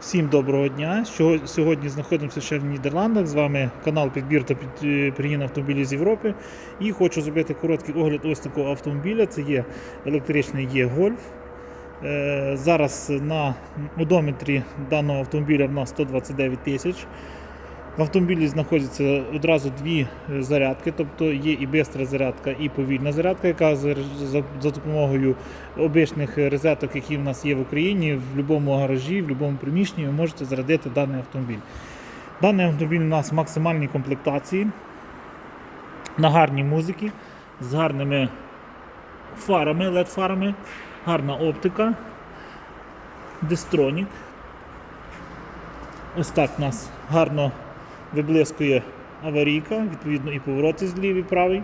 Всім доброго дня. Сьогодні знаходимося ще в Нідерландах. З вами канал Підбір та під- автомобілі з Європи. І хочу зробити короткий огляд ось такого автомобіля. Це є електричний є Гольф. Е, Зараз на одометрі даного автомобіля в нас 129 тисяч. В автомобілі знаходяться одразу дві е, зарядки, тобто є і бистра зарядка, і повільна зарядка, яка за, допомогою обичних розеток, які в нас є в Україні, в будь-якому гаражі, в будь-якому приміщенні ви можете зарядити даний автомобіль. Даний автомобіль у нас в максимальній комплектації, на гарній музиці, з гарними фарами, LED-фарами, гарна оптика, дистронік. Ось так у нас гарно виблискує аварійка, відповідно і повороти з лівий, правий.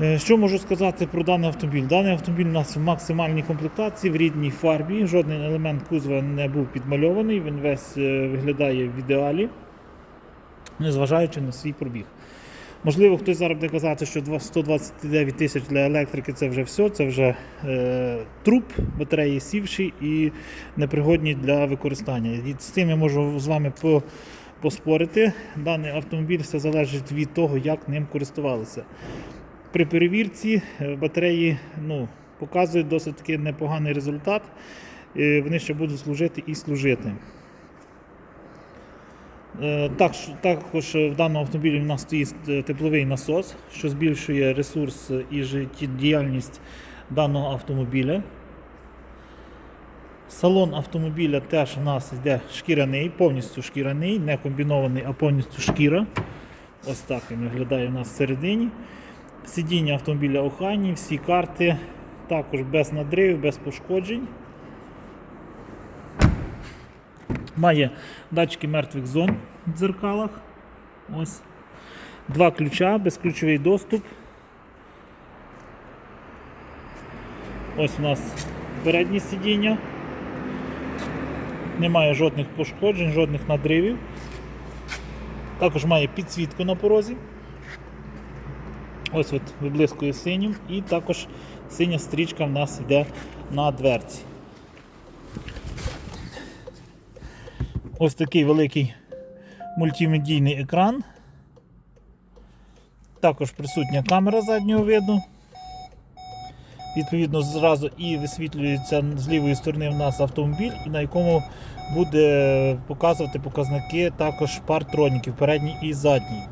Е, Що можу сказати про даний автомобіль? Даний автомобіль у нас в максимальній комплектації, в рідній фарбі. Жоден елемент кузова не був підмальований, він весь е, виглядає в ідеалі, незважаючи на свій пробіг. Можливо, хтось зараз буде казати, що 129 тисяч для електрики це вже все, це вже е, труп, батареї сівші і непригодні для використання. І з цим я можу з вами по, поспорити. Даний автомобіль все залежить від того, як ним користувалися. При перевірці е, батареї ну, показують досить таки непоганий результат. Е, Вони ще будуть служити і служити. Е, Так, також в даному автомобілі у нас стоїть тепловий насос, що збільшує ресурс і життєдіяльність даного автомобіля. Салон автомобіля теж у нас йде шкіряний, повністю шкіряний, не комбінований, а повністю шкіра. Ось так він виглядає у нас всередині. Сидіння автомобіля охайні, всі карти також без надривів, без пошкоджень. Має датчики мертвих зон в дзеркалах. Ось. Два ключа, безключовий доступ. Ось у нас переднє сидіння. Немає жодних пошкоджень, жодних надривів. Також має підсвітку на порозі. Ось от виблискує синім і також синя стрічка в нас йде на дверці. Ось такий великий мультимедійний екран. Також присутня камера заднього виду. Відповідно, зразу і висвітлюється з лівої сторони в нас автомобіль, на якому буде показувати показники також партроніків передній і задній.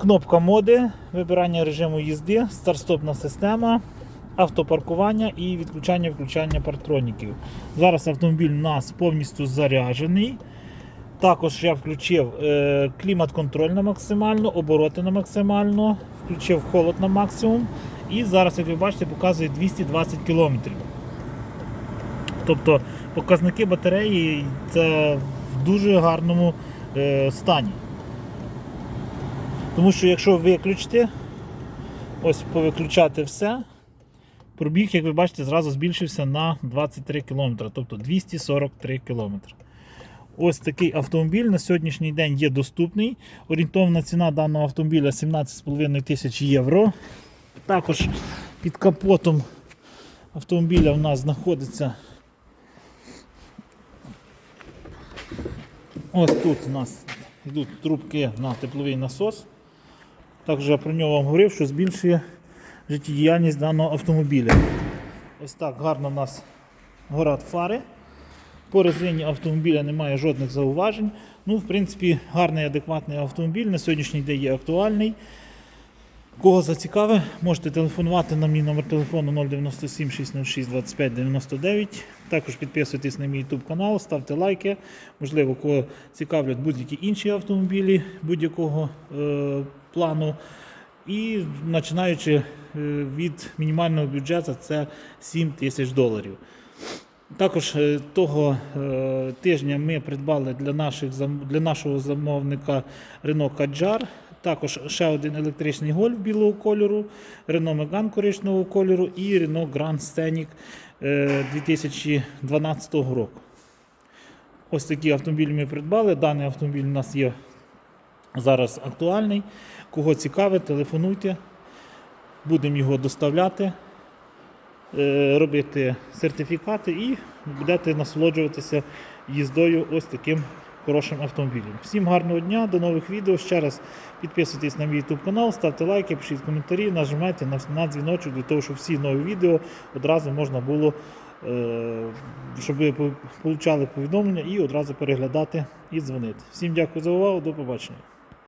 Кнопка моди, вибирання режиму їзди, старт-стопна система, автопаркування і відключання включання партроніків. Зараз автомобіль у нас повністю заряджений. Також я включив е, клімат-контроль на максимально, обороти на максимально, включив холод на максимум. І зараз, як ви бачите, показує 220 км. Тобто показники батареї це в дуже гарному е, стані. Тому що якщо виключити, ось повиключати все, пробіг, як ви бачите, зразу збільшився на 23 км, тобто 243 км. Ось такий автомобіль на сьогоднішній день є доступний. Орієнтовна ціна даного автомобіля 17,5 тисяч євро. Також під капотом автомобіля у нас знаходиться ось тут у нас йдуть трубки на тепловий насос. Також я про нього вам говорив, що збільшує життєдіяльність даного автомобіля. Ось так гарно у нас горять фари. По резині автомобіля немає жодних зауважень. Ну, в принципі, гарний адекватний автомобіль на сьогоднішній день є актуальний. Кого зацікавить, можете телефонувати на мій номер телефону 097 606 25 99. Також підписуйтесь на мій YouTube канал, ставте лайки. Можливо, кого цікавлять будь-які інші автомобілі будь-якого е, плану. І починаючи е, від мінімального бюджету, це 7 тисяч доларів. Також е, того е, тижня ми придбали для, наших, для нашого замовника Renault Kadjar. Також ще один електричний гольф білого кольору, Renault Megane коричневого кольору і Renault Grand Scenic е, 2012 року. Ось такі автомобілі ми придбали. Даний автомобіль у нас є зараз актуальний. Кого цікавить, телефонуйте, будемо його доставляти, е, робити сертифікати і будете насолоджуватися їздою ось таким хорошим автомобілем. Всім гарного дня, до нових відео. Ще раз підписуйтесь на мій YouTube канал, ставте лайки, пишіть коментарі, нажимайте на, дзвіночок для того, щоб всі нові відео одразу можна було, е, щоб ви по- получали повідомлення і одразу переглядати і дзвонити. Всім дякую за увагу, до побачення.